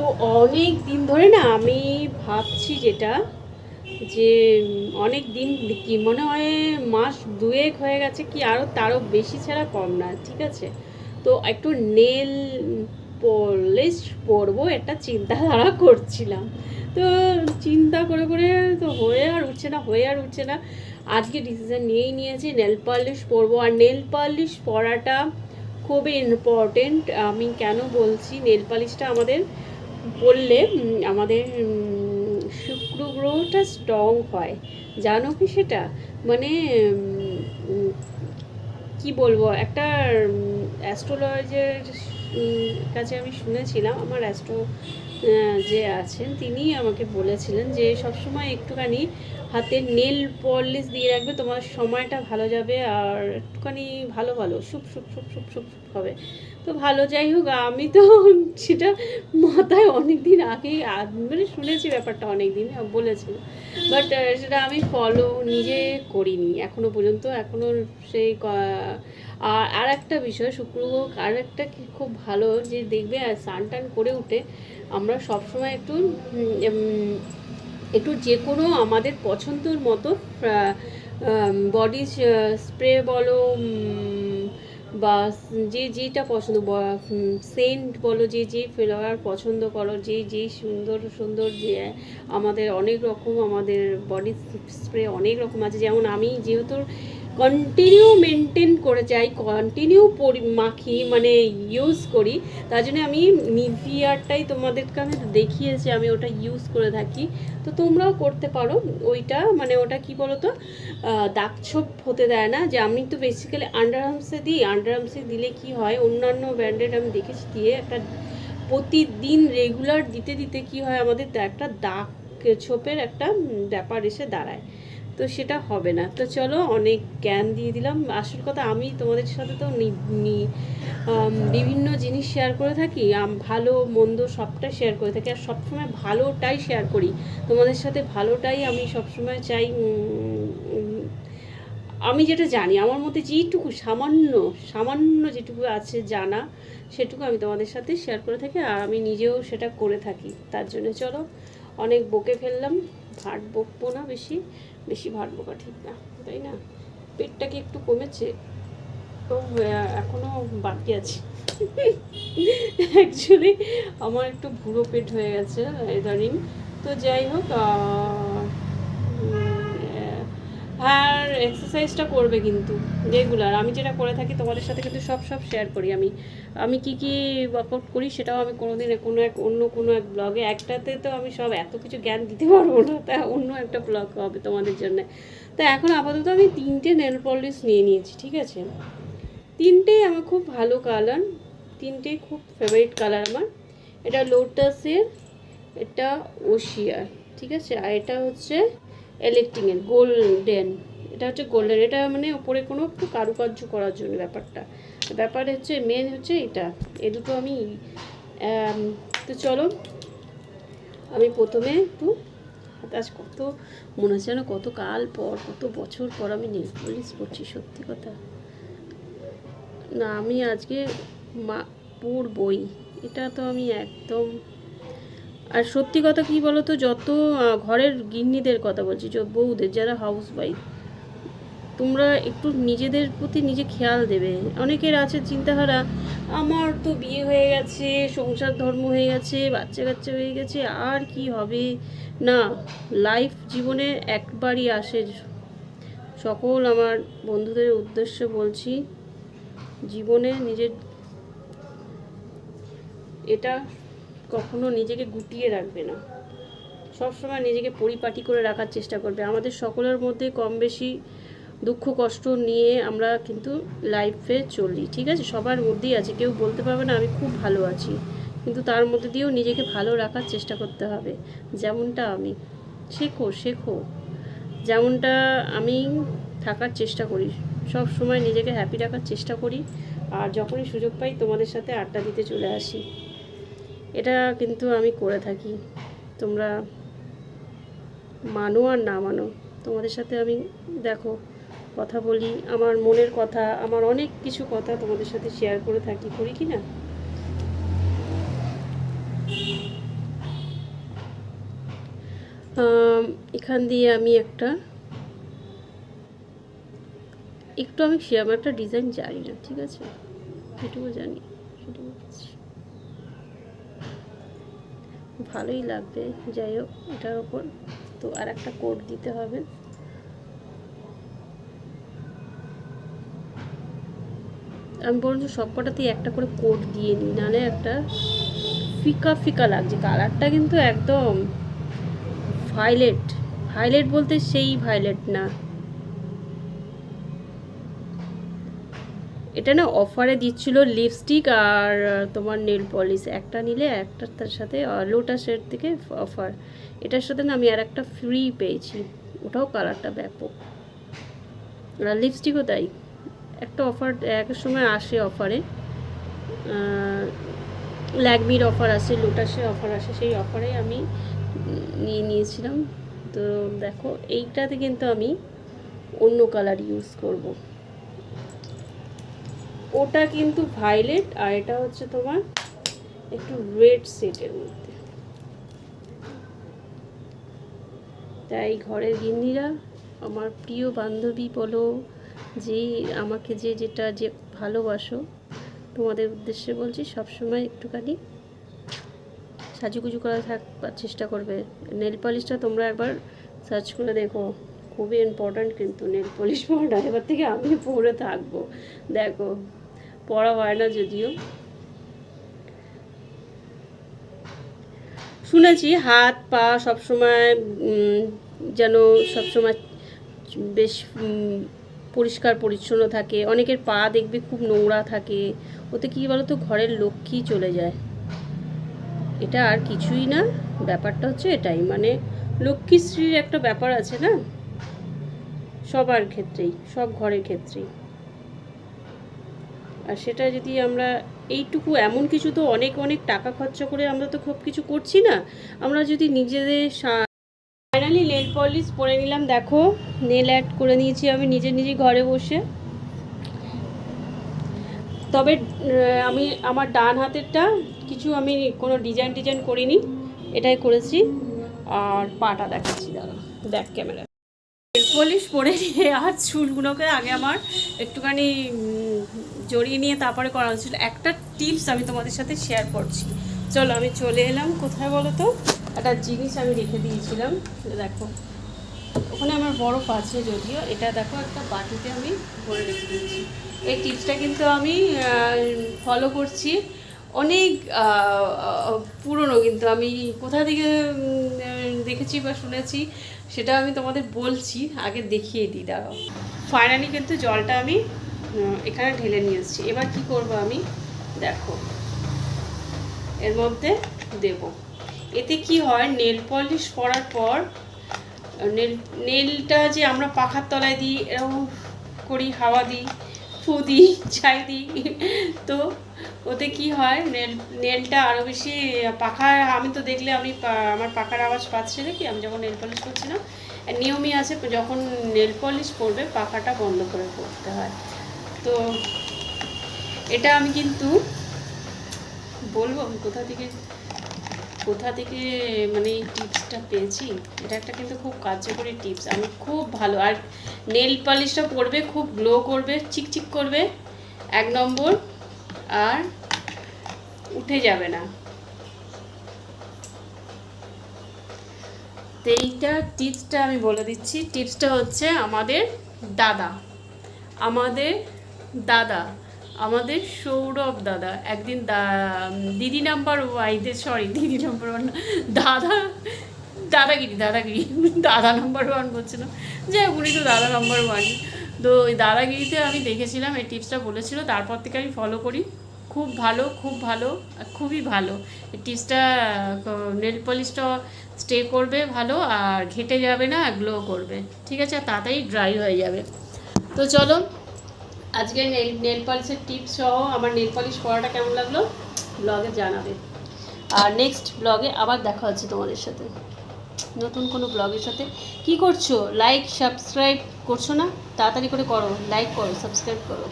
তো অনেক দিন ধরে না আমি ভাবছি যেটা, যে অনেক দিন কি মনে হয় মাস দুয়েক হয়ে গেছে কি আরও তারও বেশি ছাড়া কম না, ঠিক আছে? তো একটু নেল পলিশ পরবো একটা চিন্তাধারা করছিলাম। তো চিন্তা করে করে তো হয়ে আর উঠছে না, হয়ে আর উঠছে না। আজকে ডিসিশন নিয়েই নিয়েছি, নেল পালিশ পরবো। আর নেল পালিশ পরাটা খুবই ইম্পর্টেন্ট আমি কেন বলছি, নেল পালিশটা আমাদের উম, আমাদের শুক্র গ্রহটা স্ট্রং হয়। জানো কি সেটা? মানে কি বলব? একটা অ্যাস্ট্রোলজের কাছে আমি শুনেছিলাম আমার অ্যাস্ট্রো যে আছেন, তিনি আমাকে বলেছিলেন যে সবসময় একটুখানি হাতে নেল পলিশ দিয়ে রাখবে, তোমার সময়টা ভালো যাবে আর একটুখানি ভালো ভালো, soup soup soup soup soup soup হবে। তো ভালো যাই হোক, আমি তো সেটা মাথায় অনেক দিন আগেই মানে শুনেছি ব্যাপারটা অনেক দিন বলেছিল বাট সেটা আমি ফলো নিজে করিনি, এখনও পর্যন্ত, এখনও সেই আর আর একটা বিষয়, শুক্র গ্রহ আর একটা খুব ভালো যে দেখবে আর স্নান টান করে উঠে আমরা সবসময় একটু একটু যে কোনো আমাদের পছন্দর মতো বডি স্প্রে বলো বা যে যেটা পছন্দ সেন্ট বলো, যে যে ফ্লেভার পছন্দ করো, যে যে সুন্দর সুন্দর যে আমাদের অনেক রকম আমাদের বডি স্প্রে অনেক রকম আছে। যেমন আমি যেহেতু কন্টিনিউ মেনটেন করে যাই কন্টিনিউ মাখি মানে ইউজ করি তার জন্য আমি নিভিয়ারটাই তোমাদেরকে আমি দেখিয়েছি আমি ওটা ইউজ করে থাকি। তো তোমরাও করতে পারো ওইটা মানে ওটা কি বলো তো আহ, দাগ ছোপ হতে দেয় না যে আমি তো বেসিক্যালি আন্ডার আর্মসে দিই আন্ডার আর্মসে দিলে কি হয় অন্যান্য ব্র্যান্ডেড আমি দেখেছি দিয়ে একটা প্রতিদিন রেগুলার দিতে দিতে কি হয় আমাদের একটা দাগ ছোপের একটা ব্যাপার এসে দাঁড়ায়। তো সেটা হবে না। তো চলো অনেক জ্ঞান দিয়ে দিলাম। আসল কথা আমি তোমাদের সাথে তো বিভিন্ন জিনিস শেয়ার করে থাকি। ভালো, মন্দ সবটা শেয়ার করে থাকি। আর সবসময় ভালোটাই শেয়ার করি। তোমাদের সাথে ভালোটাই আমি সবসময় চাই। আমি যেটা জানি, আমার মধ্যে যেটুকু সামান্য সামান্য যেটুকু আছে জানা, সেটুকু আমি তোমাদের সাথে শেয়ার করে থাকি। আর আমি নিজেও সেটা করে থাকি। তার জন্য চলো, অনেক বকে ফেললাম। ভাট বকবো না বেশি। বেশি ভাত বোকা ঠিক না, তাই না? পেটটা কি একটু কমেছে? তো এখনও এখনও বাকি আছে। অ্যাকচুয়ালি আমার একটু ভুড়ো পেট হয়ে গেছে ইদানিং তো যাই হোক আর এক্সারসাইজটা করবে কিন্তু রেগুলার আমি যেটা করে থাকি, তোমাদের সাথে কিন্তু সব সব শেয়ার করি আমি। আমি কি কি ওয়ার্কআউট করি সেটাও আমি কোনো কোনোদিন কোনো এক, অন্য কোনো এক ব্লগে একটাতে তো আমি সব এত কিছু জ্ঞান দিতে পারব না, তা অন্য একটা ব্লগ হবে তোমাদের জন্য। তো এখন আপাতত আমি তিনটে নেল পলিশ নিয়ে নিয়েছি, ঠিক আছে? তিনটেই আমার খুব ভালো কালার তিনটেই খুব ফেভারিট কালার আমার। এটা লোটাসের এটা ওশিয়ার, ঠিক আছে? আর এটা হচ্ছে ইলেকট্রিকের গোল্ডেন এটা হচ্ছে গোল্ডেন এটা মানে ওপরে কোনো একটু কারুকার্য করার জন্য ব্যাপারটা। ব্যাপার হচ্ছে মেন হচ্ছে এটা। এ দুটো আমি তো চলো, আমি প্রথমে একটু আজ কত, মনে হচ্ছে যেন কত কাল পর, কত বছর পর আমি নেল পলিশ করছি সত্যি কথা। না, আমি আজকে মা, পড়বই। এটা তো আমি একদম আর সত্যি কথা কি বলো তো যত ঘরের গিন্নিদের কথা বলছি বউদের, যারা হাউস ওয়াইফ তোমরা একটু নিজেদের প্রতি নিজে খেয়াল দেবে। অনেকের আছে চিন্তাধারা, আমার তো বিয়ে হয়ে গেছে, সংসার ধর্ম হয়ে গেছে, বাচ্চা কাচ্চা হয়ে গেছে, আর কি হবে? না লাইফ জীবনে একবারই আসে। সকল আমার বন্ধুদের উদ্দেশ্য বলছি, জীবনে নিজের, এটা কখনো নিজেকে গুটিয়ে রাখবে না। সবসময় নিজেকে পরিপাটি করে রাখার চেষ্টা করবে। আমাদের সকলের মধ্যে কম বেশি দুঃখ, কষ্ট নিয়ে আমরা কিন্তু লাইফে চলি, ঠিক আছে? সবার মধ্যেই আছে। কেউ বলতে পারবে না, আমি খুব ভালো আছি। কিন্তু তার মধ্যে দিয়েও নিজেকে ভালো রাখার চেষ্টা করতে হবে। যেমনটা আমি, শেখো শেখো। যেমনটা আমি থাকার চেষ্টা করি। সব সময় নিজেকে হ্যাপি রাখার চেষ্টা করি। আর যখনই সুযোগ পাই তোমাদের সাথে আড্ডা দিতে চলে আসি। এটা কিন্তু আমি করে থাকি। তোমরা মানো আর না মানো, তোমাদের সাথে আমি দেখো, কথা বলি, আমার মনের কথা, আমার অনেক কিছু কথা তোমাদের সাথে শেয়ার করে থাকি, করি কি না? এখান দিয়ে আমি একটা, একটু আমি সেরকম একটা ডিজাইন জানি না, ঠিক আছে? এটুকু জানি, সেটুকু। ভালোই লাগবে, যাই হোক, এটার ওপর তো আর একটা কোট দিতে হবে। আমি বরঞ্চ সবকটাতেই একটা করে কোট দিয়ে নিই, নাহলে একটা ফিকা ফিকা লাগছে। কালারটা কিন্তু একদম ভায়োলেট। ভায়োলেট বলতে সেই ভায়োলেট না। এটা না অফারে দিচ্ছিল লিপস্টিক আর তোমার নেল পলিশ একটা নিলে একটা তার সাথে লোটাসের থেকে অফার এটার সাথে না আমি আর একটা ফ্রি পেয়েছি। ওটাও কালারটা ব্যাপক। আর লিপস্টিকও তাই। একটা অফার এক সময় আসে অফারে ল্যাগমির অফার আসে লোটাসের অফার আসে, সেই অফারে আমি নিয়ে নিয়েছিলাম। তো দেখো, এইটাতে কিন্তু আমি অন্য কালার ইউজ করব। ওটা কিন্তু ভায়োলেট আর এটা হচ্ছে তোমার একটু রেড সেটের মধ্যে। তাই ঘরের গিন্নিরা, আমার প্রিয় বান্ধবী বলো, যে আমাকে যে যেটা যে ভালোবাসো, তোমাদের উদ্দেশ্যে বলছি সবসময় একটুখানি সাজুগুজু করা থাকবার চেষ্টা করবে। নেল পলিশটা তোমরা একবার সার্চ করে দেখো। খুবই ইম্পর্ট্যান্ট কিন্তু নেল পলিশ পড়া এবার থেকে আমি পরে থাকব। দেখো। পড়া হয় না যদিও। শুনেছি হাত, পা সবসময় যেন সবসময় বেশ পরিষ্কার, পরিচ্ছন্ন থাকে। অনেকের পা দেখবে খুব নোংরা থাকে। ওতে কী বলতো, ঘরের লক্ষ্মী চলে যায়। এটা আর কিছুই না। ব্যাপারটা হচ্ছে এটাই। মানে লক্ষ্মীশ্রীর একটা ব্যাপার আছে না? সবার ক্ষেত্রেই, সব ঘরের ক্ষেত্রেই। আর সেটা যদি আমরা এইটুকু এমন কিছু তো অনেক অনেক টাকা খরচা করে আমরা তো খুব কিছু করছি না। আমরা যদি নিজেদের ফাইনালি নেল পলিশ পরে নিলাম, দেখো নেল অ্যাড করে নিয়েছি আমি নিজে নিজে ঘরে বসে। তবে আমি আমার ডান হাতেরটা কিছু আমি কোনো ডিজাইন ডিজাইন করিনি, এটাই করেছি। আর পাটা দেখাচ্ছি দাদা ব্যাক ক্যামেরা নেল পলিশ পরে নিয়ে আর চুলগুলোকে আগে আমার একটুখানি জড়িয়ে নিয়ে তারপরে করা হচ্ছিল একটা টিপস আমি তোমাদের সাথে শেয়ার করছি। চলো, আমি চলে এলাম। কোথায় বলো তো? একটা জিনিস আমি রেখে দিয়েছিলাম। দেখো, ওখানে আমার বরফ আছে যদিও। এটা দেখো, একটা বাটিতে আমি ভরে রেখে দিয়েছি। এই টিপসটা কিন্তু আমি ফলো করছি। অনেক পুরনো কিন্তু আমি কোথা থেকে দেখেছি বা শুনেছি, সেটা আমি তোমাদের বলছি। আগে দেখিয়ে দিই, দাঁড়াও। ফাইনালি কিন্তু জলটা আমি এখানে ঢেলে নিয়ে এসেছি। এবার কি করব আমি? দেখো। এর মধ্যে দেব। এতে কি হয়? নেল পলিশ করার পর, নেল, নেলটা যে আমরা পাখার তলায় দিই, এরকম করি, হাওয়া দিই, ফু দিই, ছাই দিই, তো ওতে কি হয়? নেল, নেলটা আরও বেশি পাখা আমি তো দেখলে আমি আমার পাখার আওয়াজ পাচ্ছি নাকি? আমি যখন নেল পলিশ করছি না নিয়মই আছে, যখন নেল পলিশ করবে পাখাটা বন্ধ করে করতে হয়। তো এটা আমি কিন্তু বলব আমি কোথা থেকে কোথা থেকে মানে এই টিপসটা পেয়েছি? এটা একটা কিন্তু খুব কার্যকরী টিপস। আমি খুব ভালো, আর নেল পালিশটা পরবে, খুব গ্লো করবে, চিকচিক করবে, এক নম্বর, আর উঠে যাবে না। তো এইটা টিপসটা আমি বলে দিচ্ছি। টিপসটা হচ্ছে আমাদের দাদা। আমাদের দাদা, আমাদের সৌরভ দাদা, একদিন দিদি নাম্বার ওয়াইদের সরি দিদি নাম্বার ওয়ান দাদা, দাদাগিরি দাদাগিরি, দাদা নাম্বার ওয়ান বলছে না যাই হোক, উনি তো দাদা নাম্বার ওয়ান তো ওই দাদাগিরিতে আমি দেখেছিলাম, এই টিপসটা বলেছিল, তারপর থেকে আমি ফলো করি। খুব ভালো খুব ভালো খুবই ভালো। এই টিপসটা নেল পলিশটা স্টে করবে ভালো, আর ঘেটে যাবে না গ্লো করবে। ঠিক আছে, আর তাড়াতাড়ি ড্রাই হয়ে যাবে। তো চলো আজকে নেল পলিশের টিপস সহ আমার নেল পলিশ করাটা কেমন লাগল? ব্লগে জানাবে। আর নেক্সট ব্লগে আবার দেখা হচ্ছে তোমাদের সাথে। নতুন কোনো ব্লগের সাথে। কি করছ? লাইক সাবস্ক্রাইব করছ না? তাড়াতাড়ি করে করো। লাইক করো সাবস্ক্রাইব করো।